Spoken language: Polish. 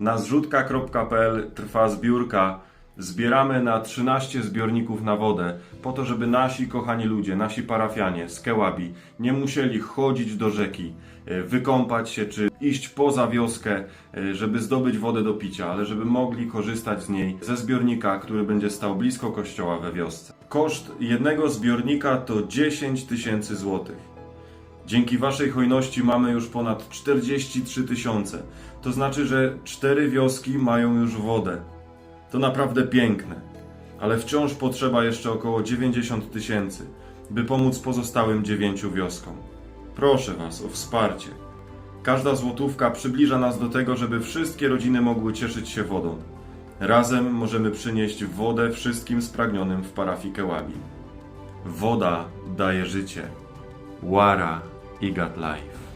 Na zrzutka.pl trwa zbiórka. Zbieramy na 13 zbiorników na wodę, po to, żeby nasi kochani ludzie, nasi parafianie z Kełabi nie musieli chodzić do rzeki, e, wykąpać się czy iść poza wioskę, e, żeby zdobyć wodę do picia, ale żeby mogli korzystać z niej ze zbiornika, który będzie stał blisko kościoła we wiosce. Koszt jednego zbiornika to 10 tysięcy złotych. Dzięki Waszej hojności mamy już ponad 43 tysiące. To znaczy, że cztery wioski mają już wodę. To naprawdę piękne. Ale wciąż potrzeba jeszcze około 90 tysięcy, by pomóc pozostałym dziewięciu wioskom. Proszę Was o wsparcie. Każda złotówka przybliża nas do tego, żeby wszystkie rodziny mogły cieszyć się wodą. Razem możemy przynieść wodę wszystkim spragnionym w parafii Kełabi. Woda daje życie. Łara i God Life.